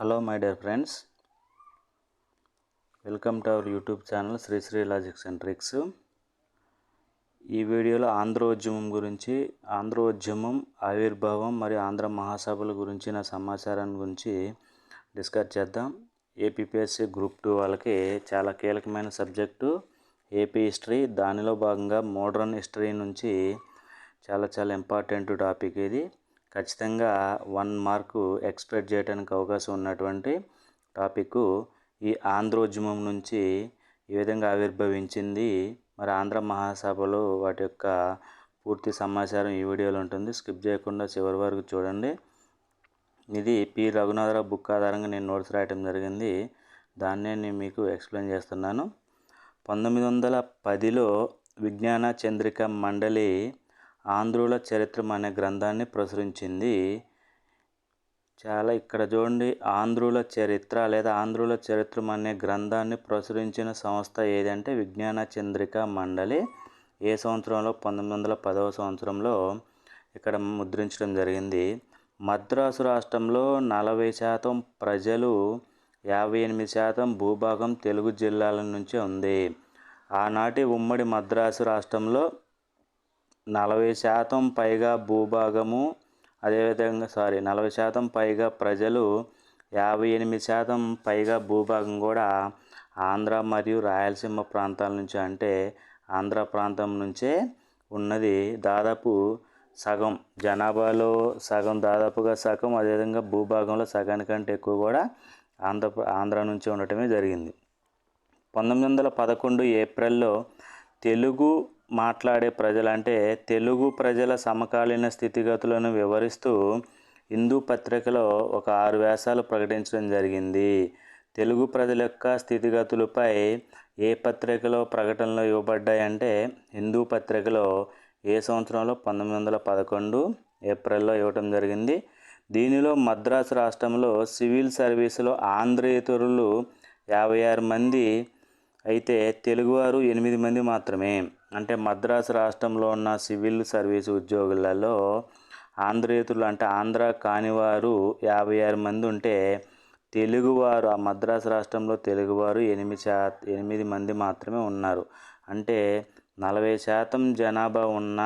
Hello my dear friends welcome to our YouTube channel Sri Sri logics and tricks. ఈ వీడియోలో ఆంధ్రోద్యమం గురించి ఆంధ్రోద్యమం ఆవిర్భావం మరియు ఆంధ్ర మహాసభల గురించిన సమాచారం గురించి డిస్కస్ చేద్దాం. ఏపీపీఎస్సీ గ్రూప్ టూ వాళ్ళకి చాలా కీలకమైన సబ్జెక్టు. ఏపీ హిస్టరీ దానిలో భాగంగా మోడర్న్ హిస్టరీ నుంచి చాలా చాలా ఇంపార్టెంట్ టాపిక్ ఇది. ఖచ్చితంగా వన్ మార్కు ఎక్స్పెక్ట్ చేయడానికి అవకాశం ఉన్నటువంటి టాపిక్ ఈ ఆంధ్రోద్యమం నుంచి ఏ విధంగా ఆవిర్భవించింది. మరి ఆంధ్ర మహాసభలో వాటి యొక్క పూర్తి సమాచారం ఈ వీడియోలో ఉంటుంది. స్కిప్ చేయకుండా చివరి వరకు చూడండి. ఇది పి రఘునాథరావు బుక్ ఆధారంగా నేను నోట్స్ రాయటం జరిగింది. దాన్నే నేను మీకు ఎక్స్ప్లెయిన్ చేస్తున్నాను. పంతొమ్మిది వందల పదిలో విజ్ఞాన చంద్రిక మండలి ఆంధ్రుల చరిత్రం అనే గ్రంథాన్ని ప్రచురించింది. చాలా ఇక్కడ చూడండి ఆంధ్రుల చరిత్ర లేదా ఆంధ్రుల చరిత్రం అనే గ్రంథాన్ని ప్రచురించిన సంస్థ ఏదంటే విజ్ఞాన చంద్రిక మండలి. ఏ సంవత్సరంలో? పంతొమ్మిది వందల పదవ సంవత్సరంలో ఇక్కడ ముద్రించడం జరిగింది. మద్రాసు రాష్ట్రంలో నలభై శాతం ప్రజలు యాభై ఎనిమిది శాతం భూభాగం తెలుగు జిల్లాల నుంచి ఉంది. ఆనాటి ఉమ్మడి మద్రాసు రాష్ట్రంలో నలభై శాతం పైగా భూభాగము అదేవిధంగా సారీ నలభై శాతం పైగా ప్రజలు యాభై ఎనిమిది శాతం పైగా భూభాగం కూడా ఆంధ్ర మరియు రాయలసీమ ప్రాంతాల నుంచి అంటే ఆంధ్ర ప్రాంతం నుంచే ఉన్నది. దాదాపు సగం జనాభాలో సగం దాదాపుగా సగం అదేవిధంగా భూభాగంలో సగానికంటే ఎక్కువ కూడా ఆంధ్ర ఆంధ్ర నుంచి ఉండటమే జరిగింది. పంతొమ్మిది వందల పదకొండు ఏప్రిల్లో తెలుగు మాట్లాడే ప్రజలంటే తెలుగు ప్రజల సమకాలీన స్థితిగతులను వివరిస్తూ హిందూ పత్రికలో ఒక ఆరు వ్యాసాలు ప్రకటించడం జరిగింది. తెలుగు ప్రజల యొక్క స్థితిగతులపై ఏ పత్రికలో ప్రకటనలు ఇవ్వబడ్డాయంటే హిందూ పత్రికలో ఏ సంవత్సరంలో పంతొమ్మిది వందల పదకొండు ఏప్రిల్లో ఇవ్వటం జరిగింది. దీనిలో మద్రాసు రాష్ట్రంలో సివిల్ సర్వీసులో ఆంధ్రేతరులు యాభై ఆరు మంది అయితే తెలుగువారు ఎనిమిది మంది మాత్రమే. అంటే మద్రాసు రాష్ట్రంలో ఉన్న సివిల్ సర్వీస్ ఉద్యోగులలో ఆంధ్రేతులు అంటే ఆంధ్ర కానివారు యాభై ఆరు మంది ఉంటే తెలుగువారు ఆ మద్రాసు రాష్ట్రంలో తెలుగువారు ఎనిమిది శా ఎనిమిది మంది మాత్రమే ఉన్నారు. అంటే నలభై శాతం జనాభా ఉన్న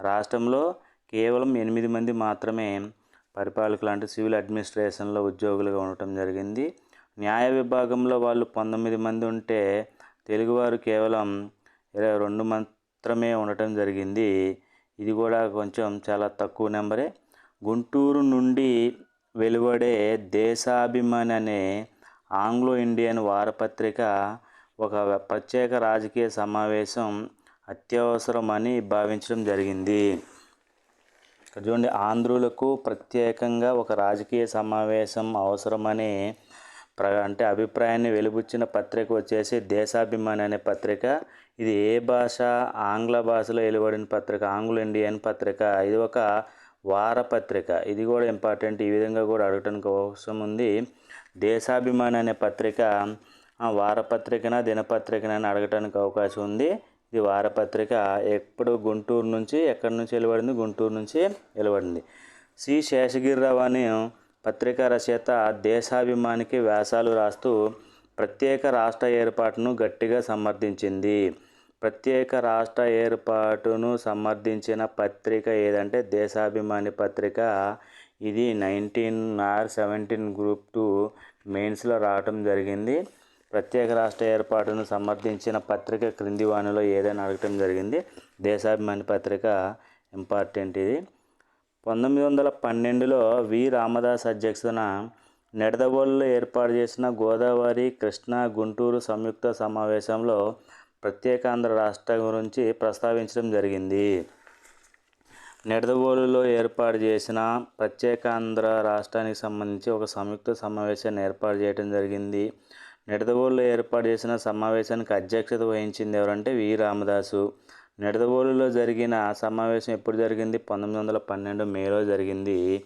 రాష్ట్రంలో కేవలం ఎనిమిది మంది మాత్రమే పరిపాలకులు అంటే సివిల్ అడ్మినిస్ట్రేషన్లో ఉద్యోగులుగా ఉండటం జరిగింది. న్యాయ విభాగంలో వాళ్ళు పంతొమ్మిది మంది ఉంటే తెలుగువారు కేవలం ఇరవై రెండు మాత్రమే ఉండటం జరిగింది. ఇది కూడా కొంచెం చాలా తక్కువ నెంబరే. గుంటూరు నుండి వెలువడే దేశాభిమాని అనే ఆంగ్లో ఇండియన్ వారపత్రిక ఒక ప్రత్యేక రాజకీయ సమావేశం అత్యవసరమని భావించడం జరిగింది. చూడండి ఆంధ్రులకు ప్రత్యేకంగా ఒక రాజకీయ సమావేశం అవసరమని ప్ర అంటే అభిప్రాయాన్ని వెలుబుచ్చిన పత్రిక వచ్చేసి దేశాభిమాని అనే పత్రిక. ఇది ఏ భాష? ఆంగ్ల భాషలో వెలువడిన పత్రిక. ఆంగ్ల ఇండియన్ పత్రిక. ఇది ఒక వారపత్రిక ఇది కూడా ఇంపార్టెంట్. ఈ విధంగా కూడా అడగటానికి అవసరం ఉంది. దేశాభిమాని అనే పత్రిక వారపత్రికన దినపత్రికనని అడగటానికి అవకాశం ఉంది. ఇది వారపత్రిక ఎప్పుడు? గుంటూరు నుంచి. ఎక్కడి నుంచి వెలువడింది? గుంటూరు నుంచి వెలువడింది. సి. శేషగిరిరావు అని పత్రికా రచయిత దేశాభిమానికి వ్యాసాలు రాస్తూ ప్రత్యేక రాష్ట్ర ఏర్పాటును గట్టిగా సమర్థించింది. ప్రత్యేక రాష్ట్ర ఏర్పాటును సమర్థించిన పత్రిక ఏదంటే దేశాభిమాని పత్రిక. ఇది nineteen or seventeen group two మెయిన్స్లో రావటం జరిగింది. ప్రత్యేక రాష్ట్ర ఏర్పాటును సమర్థించిన పత్రిక క్రింది వాణిలో ఏదైనా అడగటం జరిగింది. దేశాభిమాని పత్రిక ఇంపార్టెంట్ ఇది. పంతొమ్మిది వందల పన్నెండులో వి. రామదాస్ అధ్యక్షతన నెడదవోలులో ఏర్పాటు చేసిన గోదావరి కృష్ణా గుంటూరు సంయుక్త సమావేశంలో ప్రత్యేకాంధ్ర రాష్ట్రం గురించి ప్రస్తావించడం జరిగింది. నెడదవోలులో ఏర్పాటు చేసిన ప్రత్యేకాంధ్ర రాష్ట్రానికి సంబంధించి ఒక సంయుక్త సమావేశాన్ని ఏర్పాటు చేయడం జరిగింది. నిడదవోలులో ఏర్పాటు చేసిన సమావేశానికి అధ్యక్షత వహించింది ఎవరంటే వి. రామదాసు. నిడదవోలులో జరిగిన సమావేశం ఎప్పుడు జరిగింది? పంతొమ్మిది వందల పన్నెండు మేలో జరిగింది.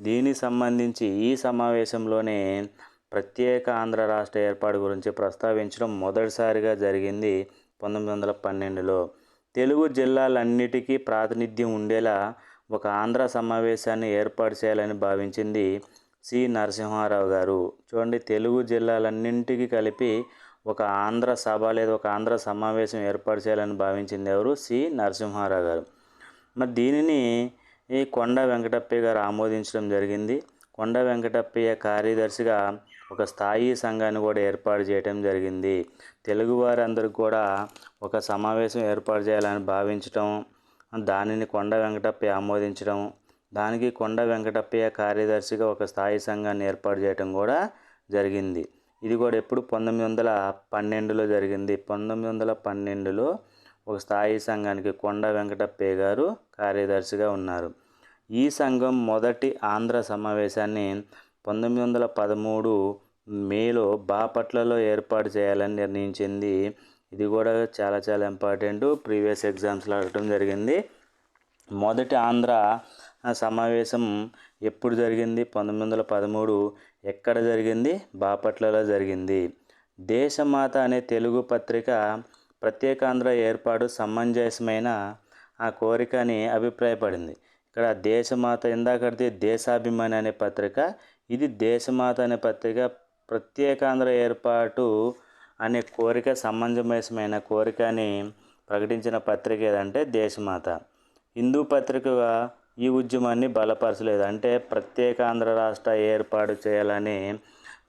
దీనికి సంబంధించి ఈ సమావేశంలోనే ప్రత్యేక ఆంధ్ర రాష్ట్ర ఏర్పాటు గురించి ప్రస్తావించడం మొదటిసారిగా జరిగింది పంతొమ్మిది వందల పన్నెండులో. తెలుగు జిల్లాలన్నిటికీ ప్రాతినిధ్యం ఉండేలా ఒక ఆంధ్ర సమావేశాన్ని ఏర్పాటు చేయాలని భావించింది సి నరసింహారావు గారు. చూడండి తెలుగు జిల్లాలన్నింటికి కలిపి ఒక ఆంధ్ర సభ లేదా ఒక ఆంధ్ర సమావేశం ఏర్పాటు చేయాలని భావించింది ఎవరు? సి. నరసింహారావు గారు. మరి దీనిని ఈ కొండ వెంకటప్పయ్య గారు ఆమోదించడం జరిగింది. కొండ వెంకటప్పయ్య కార్యదర్శిగా ఒక స్థాయి సంఘాన్ని కూడా ఏర్పాటు చేయడం జరిగింది. తెలుగువారందరికీ కూడా ఒక సమావేశం ఏర్పాటు చేయాలని భావించటం దానిని కొండ వెంకటప్పయ్య ఆమోదించడం దానికి కొండ వెంకటప్పయ్య కార్యదర్శిగా ఒక స్థాయి సంఘాన్ని ఏర్పాటు చేయడం కూడా జరిగింది. ఇది కూడా ఎప్పుడు పంతొమ్మిది వందల పన్నెండులో జరిగింది. పంతొమ్మిది వందల పన్నెండులో ఒక స్థాయి సంఘానికి కొండ వెంకటప్పయ్య గారు కార్యదర్శిగా ఉన్నారు. ఈ సంఘం మొదటి ఆంధ్ర సమావేశాన్ని పంతొమ్మిది వందల పదమూడు మేలో బాపట్లలో ఏర్పాటు చేయాలని నిర్ణయించింది. ఇది కూడా చాలా చాలా ఇంపార్టెంట్. ప్రీవియస్ ఎగ్జామ్స్లో అడగటం జరిగింది. మొదటి ఆంధ్ర సమావేశం ఎప్పుడు జరిగింది? పంతొమ్మిది వందల పదమూడు ఎక్కడ జరిగింది? బాపట్లలో జరిగింది. దేశమాత అనే తెలుగు పత్రిక ప్రత్యేకాంధ్ర ఏర్పాటు సమంజసమైన ఆ కోరిక అని అభిప్రాయపడింది. ఇక్కడ దేశమాత ఇందాకడితే దేశాభిమాని అనే పత్రిక ఇది దేశమాత అనే పత్రిక ప్రత్యేకాంధ్ర ఏర్పాటు అనే కోరిక సమంజసమైన కోరికని ప్రకటించిన పత్రిక ఏదంటే దేశమాత. హిందూ పత్రికగా ఈ ఉద్యమాన్ని బలపరచలేదు. అంటే ప్రత్యేక ఆంధ్ర రాష్ట్ర ఏర్పాటు చేయాలని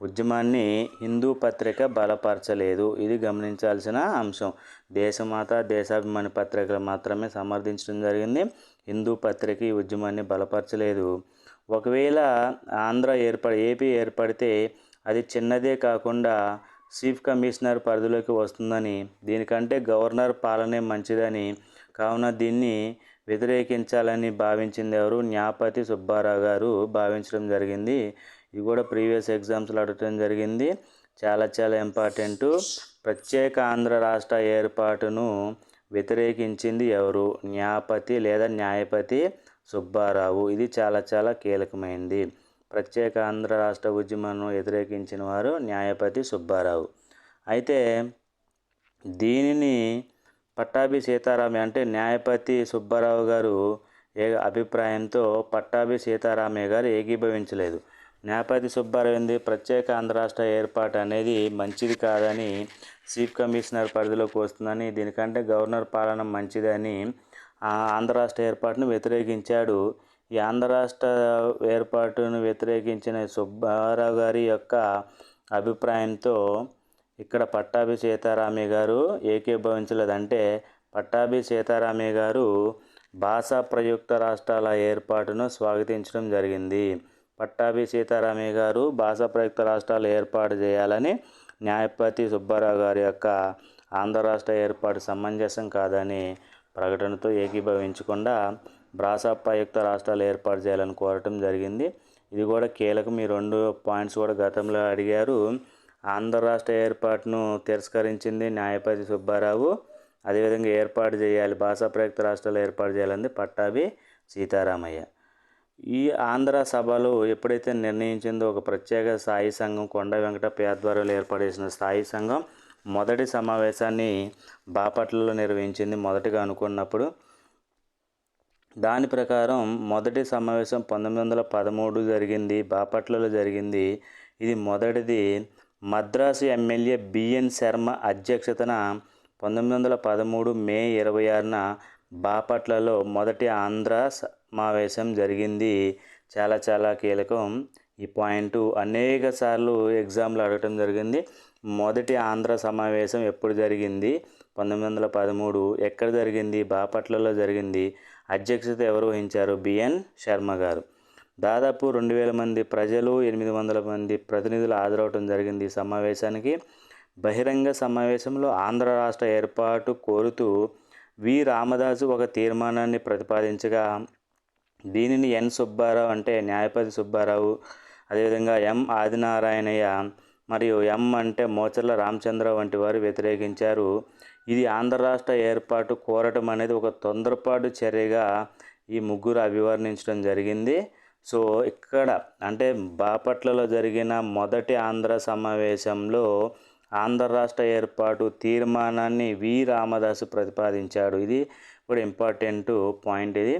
ఉద్యమాన్ని హిందూ పత్రిక బలపరచలేదు. ఇది గమనించాల్సిన అంశం. దేశమాత దేశాభిమాని పత్రికలు మాత్రమే సమర్థించడం జరిగింది. హిందూ పత్రిక ఈ ఉద్యమాన్ని బలపరచలేదు. ఒకవేళ ఆంధ్ర ఏర్పడి ఏపీ ఏర్పడితే అది చిన్నదే కాకుండా చీఫ్ కమిషనర్ పరిధిలోకి వస్తుందని దీనికంటే గవర్నర్ పాలనే మంచిదని. కావున దీన్ని వ్యతిరేకించాలని భావించింది ఎవరు? న్యాపతి సుబ్బారావు గారు భావించడం జరిగింది. ఇది కూడా ప్రీవియస్ ఎగ్జామ్స్లో అడగడం జరిగింది. చాలా చాలా ఇంపార్టెంట్. ప్రత్యేక ఆంధ్ర రాష్ట్ర ఏర్పాటును వ్యతిరేకించింది ఎవరు? న్యాపతి లేదా న్యాయపతి సుబ్బారావు. ఇది చాలా చాలా కీలకమైనది ప్రత్యేక ఆంధ్ర రాష్ట్ర ఉద్యమాన్ని వ్యతిరేకించిన వారు న్యాయపతి సుబ్బారావు. అయితే దీనిని పట్టాభి సీతారామయ్య అంటే న్యాయపతి సుబ్బారావు గారు ఏ అభిప్రాయంతో పట్టాభి సీతారామయ్య గారు ఏకీభవించలేదు. న్యాయపతి సుబ్బారావు ఏంది ప్రత్యేక ఆంధ్ర రాష్ట్ర ఏర్పాటు అనేది మంచిది కాదని చీఫ్ కమిషనర్ పరిధిలోకి వస్తుందని దీనికంటే గవర్నర్ పాలన మంచిదని ఆంధ్ర రాష్ట్ర ఏర్పాటును వ్యతిరేకించాడు. ఈ ఆంధ్ర రాష్ట్ర ఏర్పాటును వ్యతిరేకించిన సుబ్బారావు గారి యొక్క అభిప్రాయంతో ఇక్కడ పట్టాభి సీతారామయ్య గారు ఏకీభవించలేదంటే పట్టాభి సీతారామయ్య గారు భాషా ప్రయుక్త రాష్ట్రాల ఏర్పాటును స్వాగతించడం జరిగింది. పట్టాభి సీతారామయ్య గారు భాషా ప్రయుక్త రాష్ట్రాలు ఏర్పాటు చేయాలని న్యాయపతి సుబ్బారావు గారి యొక్క ఆంధ్ర రాష్ట్ర ఏర్పాటు సమంజసం కాదని ప్రకటనతో ఏకీభవించకుండా భాషా ప్రయుక్త రాష్ట్రాలు ఏర్పాటు చేయాలని కోరటం జరిగింది. ఇది కూడా కీలకం. ఈ రెండు పాయింట్స్ కూడా గతంలో అడిగారు. ఆంధ్ర రాష్ట్ర ఏర్పాటును తిరస్కరించింది న్యాయపతి సుబ్బారావు. అదేవిధంగా ఏర్పాటు చేయాలి భాషా ప్రయుక్త రాష్ట్రాలు ఏర్పాటు చేయాలని పట్టాభి సీతారామయ్య. ఈ ఆంధ్ర సభలో ఎప్పుడైతే నిర్ణయించిందో ఒక ప్రత్యేక స్థాయి సంఘం కొండ వెంకటప్ప ఆధ్వర్యంలో ఏర్పాటు చేసిన స్థాయి సంఘం మొదటి సమావేశాన్ని బాపట్లలో నిర్వహించింది మొదటిగా అనుకున్నప్పుడు. దాని ప్రకారం మొదటి సమావేశం పంతొమ్మిది వందల పదమూడు జరిగింది బాపట్లలో జరిగింది. ఇది మొదటిది మద్రాసు ఎమ్మెల్యే బిఎన్ శర్మ అధ్యక్షతన పంతొమ్మిది వందల పదమూడు మే ఇరవై ఆరున బాపట్లలో మొదటి ఆంధ్ర సమావేశం జరిగింది. చాలా చాలా కీలకం. ఈ పాయింట్ అనేక సార్లు ఎగ్జామ్లు అడగటం జరిగింది. మొదటి ఆంధ్ర సమావేశం ఎప్పుడు జరిగింది? పంతొమ్మిది వందల పదమూడు ఎక్కడ జరిగింది? బాపట్లలో జరిగింది. అధ్యక్షత ఎవరు వహించారు? బిఎన్ శర్మ గారు. దాదాపు రెండు వేల మంది ప్రజలు ఎనిమిది వందల మంది ప్రతినిధులు హాజరవటం జరిగింది ఈ సమావేశానికి. బహిరంగ సమావేశంలో ఆంధ్ర రాష్ట్ర ఏర్పాటు కోరుతూ వి. రామదాసు ఒక తీర్మానాన్ని ప్రతిపాదించగా దీనిని ఎన్. సుబ్బారావు అంటే న్యాయపతి సుబ్బారావు అదేవిధంగా ఎం. ఆదినారాయణయ్య మరియు ఎం. అంటే మోచర్ల రామచంద్ర వంటి వారు వ్యతిరేకించారు. ఇది ఆంధ్ర రాష్ట్ర ఏర్పాటు కోరటం అనేది ఒక తొందరపాటు చర్యగా ఈ ముగ్గురు అభివర్ణించడం జరిగింది. సో ఇక్కడ అంటే బాపట్లలో జరిగిన మొదటి ఆంధ్ర సమావేశంలో ఆంధ్ర రాష్ట్ర ఏర్పాటు తీర్మానాన్ని వి. రామదాసు ప్రతిపాదించాడు. ఇది కూడా ఇంపార్టెంట్ పాయింట్ ఇది.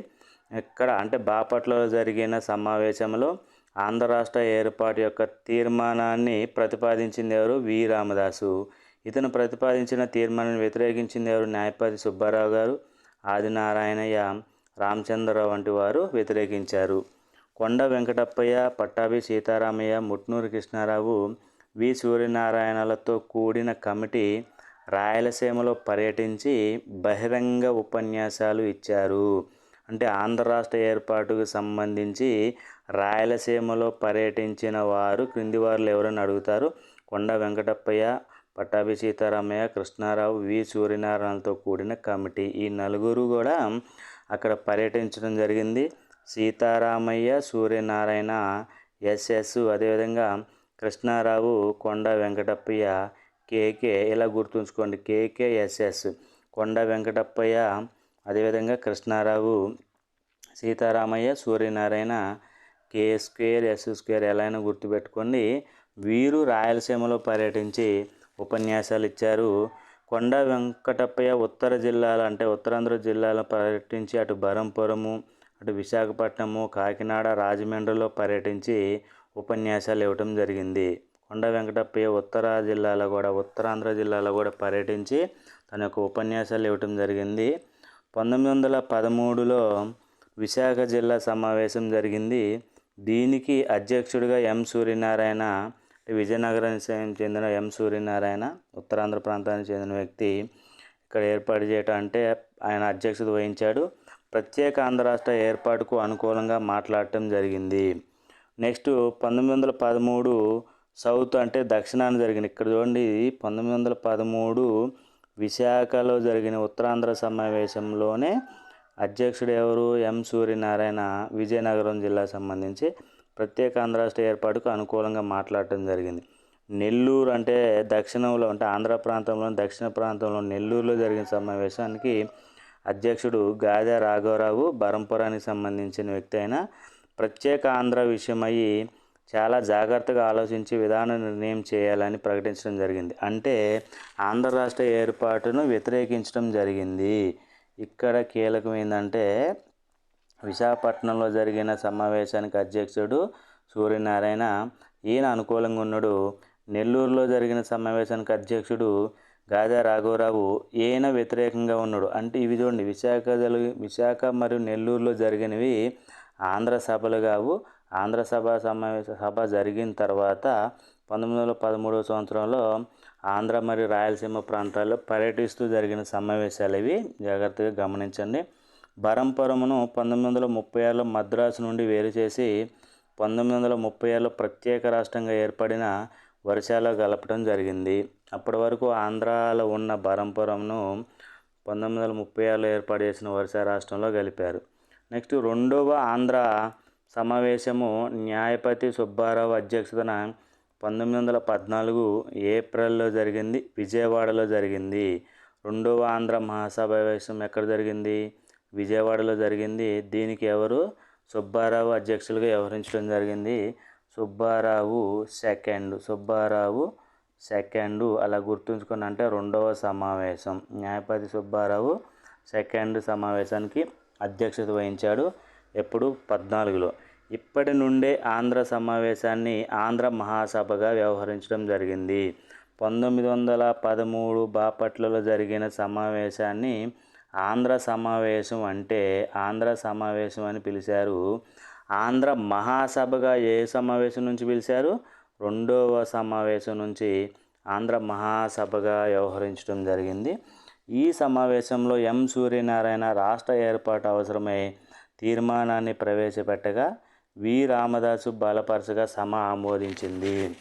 ఇక్కడ అంటే బాపట్లలో జరిగిన సమావేశంలో ఆంధ్ర రాష్ట్ర ఏర్పాటు యొక్క తీర్మానాన్ని ప్రతిపాదించింది ఎవరు? వి. రామదాసు. ఇతను ప్రతిపాదించిన తీర్మానాన్ని వ్యతిరేకించింది ఎవరు? న్యాయపతి సుబ్బారావు గారు ఆదినారాయణయ్య రామచంద్రరావు వంటి వారు వ్యతిరేకించారు. కొండ వెంకటప్పయ్య పట్టాభి సీతారామయ్య ముట్నూరు కృష్ణారావు వి. సూర్యనారాయణలతో కూడిన కమిటీ రాయలసీమలో పర్యటించి బహిరంగ ఉపన్యాసాలు ఇచ్చారు. అంటే ఆంధ్ర రాష్ట్ర ఏర్పాటుకు సంబంధించి రాయలసీమలో పర్యటించిన వారు క్రింది వారు ఎవరని అడుగుతారు? కొండ వెంకటప్పయ్య పట్టాభి సీతారామయ్య కృష్ణారావు వి. సూర్యనారాయణతో కూడిన కమిటీ. ఈ నలుగురు కూడా అక్కడ పర్యటించడం జరిగింది. సీతారామయ్య సూర్యనారాయణ ఎస్ఎస్ అదేవిధంగా కృష్ణారావు కొండ వెంకటప్పయ్య కేకే ఇలా గుర్తుంచుకోండి. కేకే ఎస్ఎస్ కొండ వెంకటప్పయ్య అదేవిధంగా Krishnarao Sitaramayya Suryanarayana K square S square ఎలా అయినా గుర్తుపెట్టుకోండి. వీరు రాయలసీమలో పర్యటించి ఉపన్యాసాలు ఇచ్చారు. కొండ వెంకటప్పయ్య ఉత్తర జిల్లాలు అంటే ఉత్తరాంధ్ర జిల్లాలో పర్యటించి అటు బరంపురము అటు విశాఖపట్నము కాకినాడ రాజమండ్రిలో పర్యటించి ఉపన్యాసాలు ఇవ్వటం జరిగింది. కొండ వెంకటప్పయ్య ఉత్తర జిల్లాలో కూడా ఉత్తరాంధ్ర జిల్లాలో కూడా పర్యటించి తన యొక్క ఉపన్యాసాలు ఇవ్వటం జరిగింది. పంతొమ్మిది వందల పదమూడులో విశాఖ జిల్లా సమావేశం జరిగింది. దీనికి అధ్యక్షుడిగా ఎం సూర్యనారాయణ విజయనగరానికి చెందిన ఎం సూర్యనారాయణ ఉత్తరాంధ్ర ప్రాంతానికి చెందిన వ్యక్తి ఇక్కడ ఏర్పాటు చేయటం అంటే ఆయన అధ్యక్షత వహించాడు. ప్రత్యేక ఆంధ్ర రాష్ట్ర ఏర్పాటుకు అనుకూలంగా మాట్లాడటం జరిగింది. నెక్స్ట్ పంతొమ్మిది వందల పదమూడు సౌత్ అంటే దక్షిణాన జరిగింది. ఇక్కడ చూడండి పంతొమ్మిది వందల పదమూడు విశాఖలో జరిగిన ఉత్తరాంధ్ర సమావేశంలోనే అధ్యక్షుడు ఎవరు? ఎం. సూర్యనారాయణ విజయనగరం జిల్లా సంబంధించి ప్రత్యేక ఆంధ్ర రాష్ట్ర ఏర్పాటుకు అనుకూలంగా మాట్లాడటం జరిగింది. నెల్లూరు అంటే దక్షిణంలో అంటే ఆంధ్ర ప్రాంతంలో దక్షిణ ప్రాంతంలో నెల్లూరులో జరిగిన సమావేశానికి అధ్యక్షుడు గాదె రాఘవరావు బరంపురానికి సంబంధించిన వ్యక్తి అయిన ప్రత్యేక ఆంధ్ర విషయమై చాలా జాగ్రత్తగా ఆలోచించి విధాన నిర్ణయం చేయాలని ప్రకటించడం జరిగింది. అంటే ఆంధ్ర రాష్ట్ర ఏర్పాటును వ్యతిరేకించడం జరిగింది. ఇక్కడ కీలకం ఏంటంటే విశాఖపట్నంలో జరిగిన సమావేశానికి అధ్యక్షుడు సూర్యనారాయణ ఈయన అనుకూలంగా ఉన్నాడు. నెల్లూరులో జరిగిన సమావేశానికి అధ్యక్షుడు గాదా రాఘవరావు ఈయన వ్యతిరేకంగా ఉన్నాడు? అంటే ఇవి చూడండి విశాఖ విశాఖ మరియు నెల్లూరులో జరిగినవి ఆంధ్ర సభలు కావు. ఆంధ్ర సభ సమావేశ సభ జరిగిన తర్వాత పంతొమ్మిది వందల పదమూడవ సంవత్సరంలో ఆంధ్ర మరియు రాయలసీమ ప్రాంతాల్లో పర్యటిస్తూ జరిగిన సమావేశాలు ఇవి. జాగ్రత్తగా గమనించండి. బరంపురమును పంతొమ్మిది వందల ముప్పై ఆరులో మద్రాసు నుండి వేరు చేసి పంతొమ్మిది వందల ముప్పై ఆరులో ప్రత్యేక రాష్ట్రంగా ఏర్పడిన వర్షాలో కలపడం జరిగింది. అప్పటి వరకు ఆంధ్రాలో ఉన్న బరంపురంను పంతొమ్మిది వందల ముప్పై ఆరులో ఏర్పాటు చేసిన వరుస రాష్ట్రంలో కలిపారు నెక్స్ట్ రెండవ ఆంధ్ర సమావేశము న్యాయపతి సుబ్బారావు అధ్యక్షతన పంతొమ్మిది వందల పద్నాలుగు ఏప్రిల్లో జరిగింది. విజయవాడలో జరిగింది. రెండవ ఆంధ్ర మహాసమావేశం ఎక్కడ జరిగింది? విజయవాడలో జరిగింది. దీనికి ఎవరు? సుబ్బారావు అధ్యక్షులుగా వ్యవహరించడం జరిగింది. సుబ్బారావు సెకండ్. సుబ్బారావు సెకండ్. అలా గుర్తుంచుకొని అంటే రెండవ సమావేశం. న్యాయపతి సుబ్బారావు సెకండ్ సమావేశానికి అధ్యక్షత వహించాడు ఎప్పుడు? పద్నాలుగులో. ఇప్పటి నుండే ఆంధ్ర సమావేశాన్ని ఆంధ్ర మహాసభగా వ్యవహరించడం జరిగింది. పంతొమ్మిది వందల పదమూడు బాపట్లలో జరిగిన సమావేశాన్ని ఆంధ్ర సమావేశం అంటే ఆంధ్ర సమావేశం అని పిలిచారు. ఆంధ్ర మహాసభగా ఏ సమావేశం నుంచి పిలిచారు? రెండవ సమావేశం నుంచి ఆంధ్ర మహాసభగా వ్యవహరించడం జరిగింది. ఈ సమావేశంలో ఎం సూర్యనారాయణ రాష్ట్ర ఏర్పాటు అవసరమై తీర్మానాన్ని ప్రవేశపెట్టగా వి. రామదాసు బలపరచగా సమ ఆమోదించింది.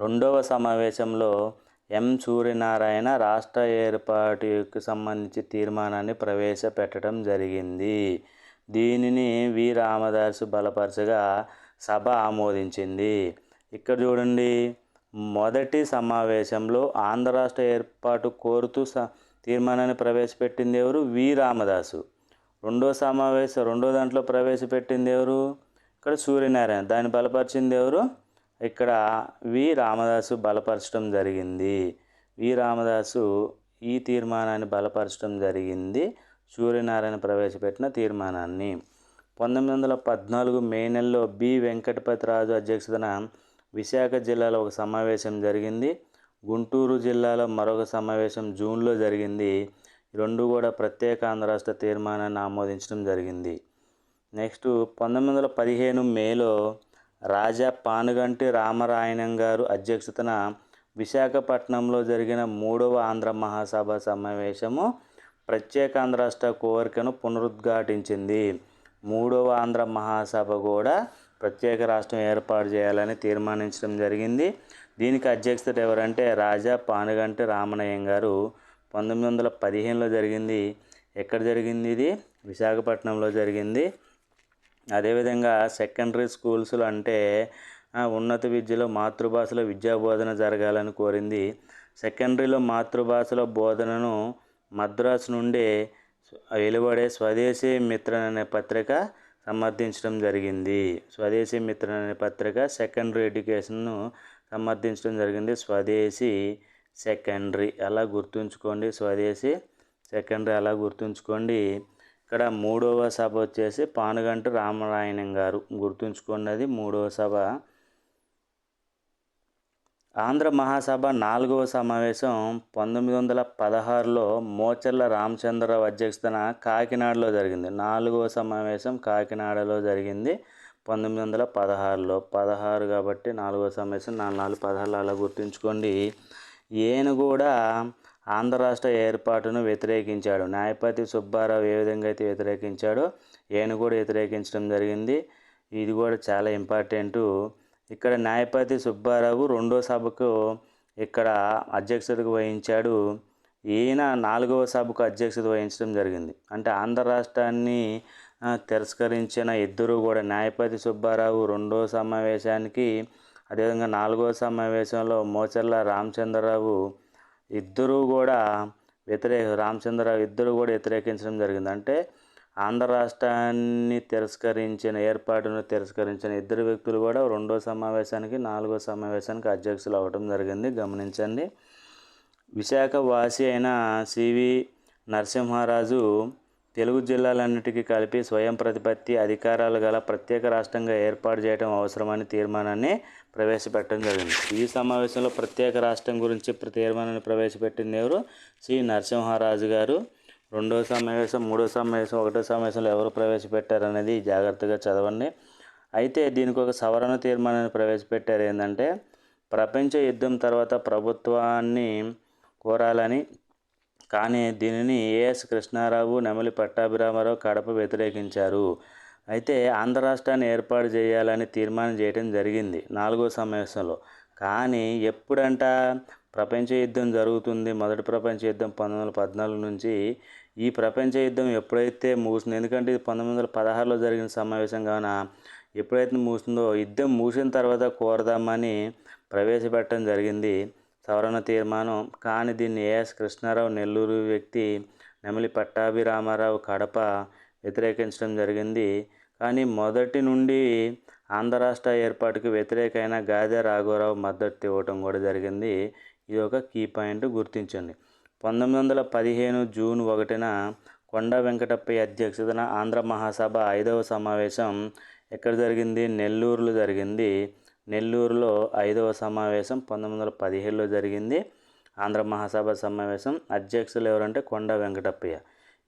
రెండవ సమావేశంలో ఎం సూర్యనారాయణ రాష్ట్ర ఏర్పాటుకు సంబంధించి తీర్మానాన్ని ప్రవేశపెట్టడం జరిగింది. దీనిని వి. రామదాసు బలపరచగా సభ ఆమోదించింది. ఇక్కడ చూడండి. మొదటి సమావేశంలో ఆంధ్ర రాష్ట్ర ఏర్పాటు కోరుతూ స తీర్మానాన్ని ప్రవేశపెట్టింది ఎవరు? వి. రామదాసు. రెండో సమావేశం రెండో దాంట్లో ప్రవేశపెట్టింది ఎవరు? ఇక్కడ సూర్యనారాయణ. దాన్ని బలపరిచింది ఎవరు? ఇక్కడ వి. రామదాసు బలపరచడం జరిగింది. వి. రామదాసు ఈ తీర్మానాన్ని బలపరచడం జరిగింది. సూర్యనారాయణ ప్రవేశపెట్టిన తీర్మానాన్ని. పంతొమ్మిది వందల పద్నాలుగు మే నెలలో బి. వెంకటపతిరాజు అధ్యక్షతన విశాఖ జిల్లాలో ఒక సమావేశం జరిగింది. గుంటూరు జిల్లాలో మరొక సమావేశం జూన్లో జరిగింది. రెండు కూడా ప్రత్యేక ఆంధ్ర రాష్ట్ర తీర్మానాన్ని ఆమోదించడం జరిగింది. నెక్స్ట్ పంతొమ్మిది వందల పదిహేను మేలో రాజా పానుగంటి రామరాయణం గారు అధ్యక్షతన విశాఖపట్నంలో జరిగిన మూడవ ఆంధ్ర మహాసభ సమావేశము ప్రత్యేక ఆంధ్ర రాష్ట్ర కోరికను పునరుద్ఘాటించింది. మూడవ ఆంధ్ర మహాసభ కూడా ప్రత్యేక రాష్ట్రం ఏర్పాటు చేయాలని తీర్మానించడం జరిగింది. దీనికి అధ్యక్షత ఎవరంటే రాజా పానుగంటి రామనయ్యం గారు. పంతొమ్మిది వందల పదిహేనులో జరిగింది. ఎక్కడ జరిగింది ఇది? విశాఖపట్నంలో జరిగింది. అదేవిధంగా సెకండరీ స్కూల్స్లో అంటే ఉన్నత విద్యలో మాతృభాషలో విద్యా బోధన జరగాలని కోరింది. సెకండరీలో మాతృభాషలో బోధనను మద్రాసు నుండి వెలువడే స్వదేశీ మిత్రన్ అనే పత్రిక సమర్థించడం జరిగింది. స్వదేశీ మిత్రన్ అనే పత్రిక సెకండరీ ఎడ్యుకేషన్ను సమర్థించడం జరిగింది. స్వదేశీ సెకండరీ అలా గుర్తుంచుకోండి. స్వదేశీ సెకండరీ అలా గుర్తుంచుకోండి. ఇక్కడ మూడవ సభ వచ్చేసి పానుగంటి రామరాయణం గారు గుర్తుంచుకోండి అది. మూడవ సభ ఆంధ్ర మహాసభ నాలుగవ సమావేశం పంతొమ్మిది వందల పదహారులో మోచర్ల రామచంద్రరావు అధ్యక్షతన కాకినాడలో జరిగింది. నాలుగవ సమావేశం కాకినాడలో జరిగింది పంతొమ్మిది వందల పదహారులో. పదహారు కాబట్టి నాలుగవ సమావేశం నాలుగు నాలుగు పదహారులో అలా గుర్తుంచుకోండి. ఈయన కూడా ఆంధ్ర రాష్ట్ర ఏర్పాటును వ్యతిరేకించాడు. న్యాయపతి సుబ్బారావు ఏ విధంగా అయితే వ్యతిరేకించాడో ఈయన కూడా వ్యతిరేకించడం జరిగింది. ఇది కూడా చాలా ఇంపార్టెంటు. ఇక్కడ న్యాయపతి సుబ్బారావు రెండో సభకు ఇక్కడ అధ్యక్షతకు వహించాడు. ఈయన నాలుగవ సభకు అధ్యక్షత వహించడం జరిగింది. అంటే ఆంధ్ర రాష్ట్రాన్ని తిరస్కరించిన ఇద్దరు కూడా న్యాయపతి సుబ్బారావు రెండో సమావేశానికి అదేవిధంగా నాలుగో సమావేశంలో మోచర్ల రామచంద్రరావు ఇద్దరూ కూడా వ్యతిరేక రామచంద్రరావు ఇద్దరు కూడా వ్యతిరేకించడం జరిగింది. అంటే ఆంధ్ర రాష్ట్రాన్ని తిరస్కరించిన ఏర్పాటును తిరస్కరించిన ఇద్దరు వ్యక్తులు కూడా రెండో సమావేశానికి నాలుగో సమావేశానికి అధ్యక్షులు అవ్వడం జరిగింది. గమనించండి విశాఖ వాసి అయిన సివి నరసింహారాజు తెలుగు జిల్లాలన్నిటికీ కలిపి స్వయం ప్రతిపత్తి అధికారాలు గల ప్రత్యేక రాష్ట్రంగా ఏర్పాటు చేయడం అవసరమని తీర్మానాన్ని ప్రవేశపెట్టడం జరిగింది. ఈ సమావేశంలో ప్రత్యేక రాష్ట్రం గురించి తీర్మానాన్ని ప్రవేశపెట్టింది ఎవరు? సి నరసింహారాజు గారు. రెండో సమావేశం మూడో సమావేశం ఒకటో సమావేశంలో ఎవరు ప్రవేశపెట్టారనేది జాగ్రత్తగా చదవండి. అయితే దీనికి ఒక సవరణ తీర్మానాన్ని ప్రవేశపెట్టారు ఏంటంటే ప్రపంచ యుద్ధం తర్వాత ప్రభుత్వాన్ని కోరాలని కానీ దీనిని ఏఎస్ కృష్ణారావు నెమలి పట్టాభిరామారావు కడప వ్యతిరేకించారు. అయితే ఆంధ్ర రాష్ట్రాన్ని ఏర్పాటు చేయాలని తీర్మానం చేయడం జరిగింది నాలుగో సమావేశంలో. కానీ ఎప్పుడంట ప్రపంచ యుద్ధం జరుగుతుంది. మొదటి ప్రపంచ యుద్ధం పంతొమ్మిది వందల పద్నాలుగు నుంచి ఈ ప్రపంచ యుద్ధం ఎప్పుడైతే ముగిసింది ఎందుకంటే ఇది పంతొమ్మిది వందల పదహారులో జరిగిన సమావేశం కావున ఎప్పుడైతే ముగిసిందో యుద్ధం ముగిసిన తర్వాత కోరదామని ప్రవేశపెట్టడం జరిగింది సవరణ తీర్మానం. కానీ దీన్ని ఏఎస్ కృష్ణారావు నెల్లూరు వ్యక్తి నెమలి పట్టాభిరామారావు కడప వ్యతిరేకించడం జరిగింది. కానీ మొదటి నుండి ఆంధ్ర రాష్ట్ర ఏర్పాటుకు వ్యతిరేకమైన గాదే రాఘవరావు మద్దతు ఇవ్వటం కూడా జరిగింది. ఇది ఒక కీ పాయింట్ గుర్తించండి పంతొమ్మిది వందల పదిహేను జూన్ ఒకటిన కొండ వెంకటప్పయ్య అధ్యక్షతన ఆంధ్ర మహాసభ ఐదవ సమావేశం ఎక్కడ జరిగింది? నెల్లూరులో జరిగింది. నెల్లూరులో ఐదవ సమావేశం పంతొమ్మిది వందల పదిహేడులో జరిగింది. ఆంధ్ర మహాసభ సమావేశం అధ్యక్షులు ఎవరంటే కొండ వెంకటప్పయ్య.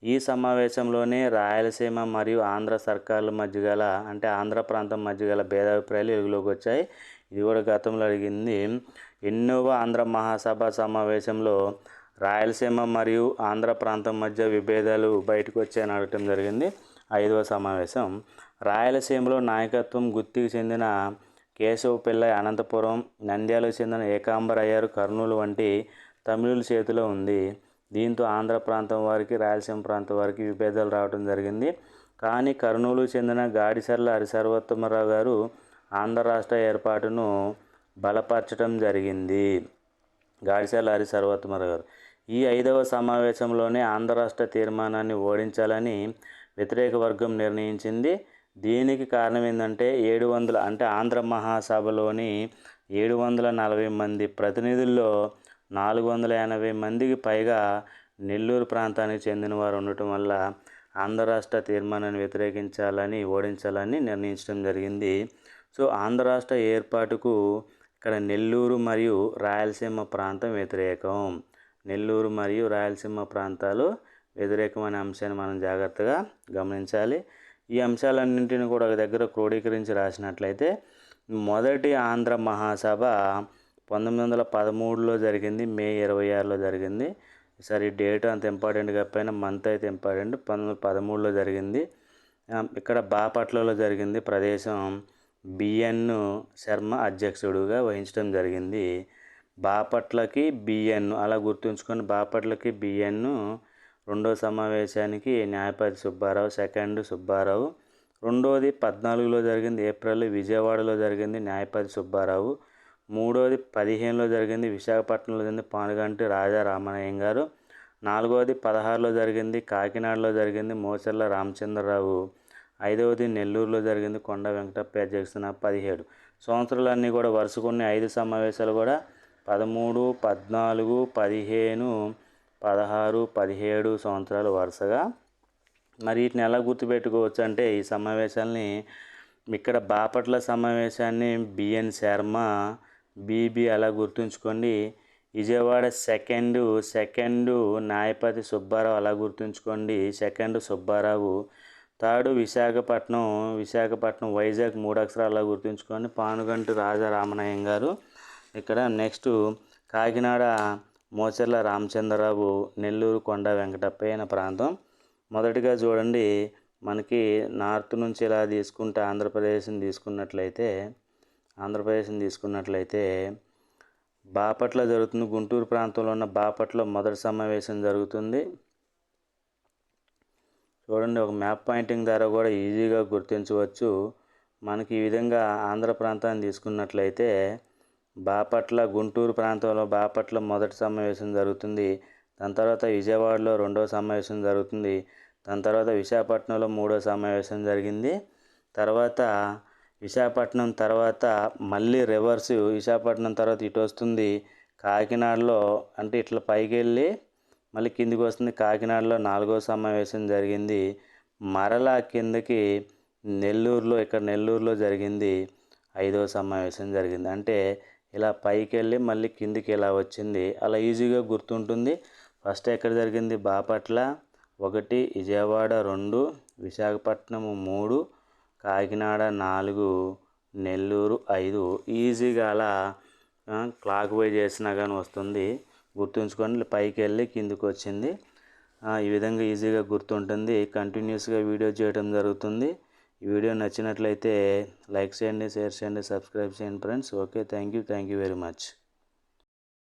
ఈ సమావేశంలోనే రాయలసీమ మరియు ఆంధ్ర సర్కార్ల మధ్య గల అంటే ఆంధ్ర ప్రాంతం మధ్య గల భేదాభిప్రాయాలు వెలుగులోకి వచ్చాయి ఇది కూడా గతంలో అడిగింది. ఎన్నోవ ఆంధ్ర మహాసభ సమావేశంలో రాయలసీమ మరియు ఆంధ్ర ప్రాంతం మధ్య విభేదాలు బయటకు వచ్చాయని అడగటం జరిగింది. ఐదవ సమావేశం. రాయలసీమలో నాయకత్వం గుర్తికి చెందిన కేశవ పిల్లయ్య అనంతపురం నంద్యాలకు చెందిన ఏకాంబరయ్యారు కర్నూలు వంటి తమిళుల చేతిలో ఉంది. దీంతో ఆంధ్ర ప్రాంతం వారికి రాయలసీమ ప్రాంతం వారికి విభేదాలు రావడం జరిగింది. కానీ కర్నూలు చెందిన గాడిసర్ల హరిసర్వోత్తమరావు గారు ఆంధ్ర రాష్ట్ర ఏర్పాటును బలపరచడం జరిగింది. గాడిసర్ల హరిసర్వోత్తమరావు గారు. ఈ ఐదవ సమావేశంలోనే ఆంధ్ర రాష్ట్ర తీర్మానాన్ని ఓడించాలని వ్యతిరేక వర్గం నిర్ణయించింది. దీనికి కారణం ఏంటంటే ఏడు వందల అంటే ఆంధ్ర మహాసభలోని ఏడు వందల నలభై మంది ప్రతినిధుల్లో నాలుగు వందల ఎనభై మందికి పైగా నెల్లూరు ప్రాంతానికి చెందిన వారు ఉండటం వల్ల ఆంధ్ర రాష్ట్ర తీర్మానాన్ని వ్యతిరేకించాలని ఓడించాలని నిర్ణయించడం జరిగింది. సో ఆంధ్ర రాష్ట్ర ఏర్పాటుకు ఇక్కడ నెల్లూరు మరియు రాయలసీమ ప్రాంతం వ్యతిరేకం. నెల్లూరు మరియు రాయలసీమ ప్రాంతాలు వ్యతిరేకమైన అంశాన్ని మనం జాగ్రత్తగా గమనించాలి. ఈ అంశాలన్నింటిని కూడా ఒక దగ్గర క్రోడీకరించి రాసినట్లయితే మొదటి ఆంధ్ర మహాసభ పంతొమ్మిది వందల పదమూడులో జరిగింది మే ఇరవై ఆరులో జరిగింది. సరే డేట్ అంత ఇంపార్టెంట్ కాకపోయినా మంత్ అయితే ఇంపార్టెంట్. పంతొమ్మిది వందల పదమూడులో జరిగింది. ఇక్కడ బాపట్లలో జరిగింది ప్రదేశం బిఎన్ శర్మ అధ్యక్షుడుగా వహించడం జరిగింది. బాపట్లకి బిఎన్ అలా గుర్తుంచుకొని బాపట్లకి బిఎన్ రెండో సమావేశానికి న్యాయపతి సుబ్బారావు సెకండ్ సుబ్బారావు. రెండోది పద్నాలుగులో జరిగింది ఏప్రిల్ విజయవాడలో జరిగింది న్యాయపతి సుబ్బారావు. మూడోది పదిహేనులో జరిగింది విశాఖపట్నంలో జరిగింది పానుగంటి రాజా రామనయ్యం గారు. నాలుగవది పదహారులో జరిగింది కాకినాడలో జరిగింది మోసల్ల రామచంద్రరావు. ఐదవది నెల్లూరులో జరిగింది కొండ వెంకటప్ప అధ్యక్షున పదిహేడు. సంవత్సరాలన్నీ కూడా వరుసకున్న ఐదు సమావేశాలు కూడా పదమూడు పద్నాలుగు పదిహేను పదహారు పదిహేడు సంవత్సరాలు వరుసగా. మరి వీటిని ఎలా గుర్తుపెట్టుకోవచ్చు అంటే ఈ సమావేశాలని ఇక్కడ బాపట్ల సమావేశాన్ని బిఎన్ శర్మ బీబీ అలా గుర్తుంచుకోండి. విజయవాడ సెకండ్ సెకండ్ నాయపతి సుబ్బారావు అలా గుర్తుంచుకోండి. సెకండ్ సుబ్బారావు. థర్డ్ విశాఖపట్నం విశాఖపట్నం వైజాగ్ మూడు అక్షరాలు అలా గుర్తుంచుకోండి. పానుగంటి రాజా రామనాయం గారు. ఇక్కడ నెక్స్ట్ కాకినాడ మోచర్ల రామచంద్రరావు నెల్లూరు కొండ వెంకటప్పయ్య అనే ప్రాంతం. మొదటిగా చూడండి మనకి నార్త్ నుంచి ఇలా తీసుకుంటే ఆంధ్రప్రదేశ్ని తీసుకున్నట్లయితే ఆంధ్రప్రదేశ్ని తీసుకున్నట్లయితే బాపట్ల జరుగుతుంది. గుంటూరు ప్రాంతంలో ఉన్న బాపట్ల మొదటి సమావేశం జరుగుతుంది. చూడండి ఒక మ్యాప్ పాయింటింగ్ ద్వారా కూడా ఈజీగా గుర్తించవచ్చు. మనకి ఈ విధంగా ఆంధ్ర ప్రాంతాన్ని తీసుకున్నట్లయితే బాపట్ల గుంటూరు ప్రాంతంలో బాపట్ల మొదటి సమావేశం జరుగుతుంది. దాని తర్వాత విజయవాడలో రెండో సమావేశం జరుగుతుంది. దాని తర్వాత విశాఖపట్నంలో మూడో సమావేశం జరిగింది. తర్వాత విశాఖపట్నం తర్వాత మళ్ళీ రివర్స్. విశాఖపట్నం తర్వాత ఇటు వస్తుంది కాకినాడలో. అంటే ఇట్లా పైకి వెళ్ళి మళ్ళీ కిందికి వస్తుంది కాకినాడలో నాలుగో సమావేశం జరిగింది. మరలా కిందకి నెల్లూరులో ఇక్కడ నెల్లూరులో జరిగింది ఐదో సమావేశం జరిగింది. అంటే ఇలా పైకి వెళ్ళి మళ్ళీ కిందికి ఇలా వచ్చింది. అలా ఈజీగా గుర్తుంటుంది. ఫస్ట్ ఎక్కడ జరిగింది? బాపట్ల ఒకటి విజయవాడ రెండు విశాఖపట్నం మూడు కాకినాడ నాలుగు నెల్లూరు ఐదు. ఈజీగా అలా క్లాక్ వైజ్ చేసినా కానీ వస్తుంది. గుర్తుంచుకొని పైకి వెళ్ళి కిందికి వచ్చింది ఈ విధంగా ఈజీగా గుర్తుంటుంది. కంటిన్యూస్గా వీడియో చేయడం జరుగుతుంది. ఈ వీడియో నచ్చినట్లయితే లైక్ చేయండి షేర్ చేయండి సబ్స్క్రైబ్ చేయండి friends. Okay thank you thank you very much.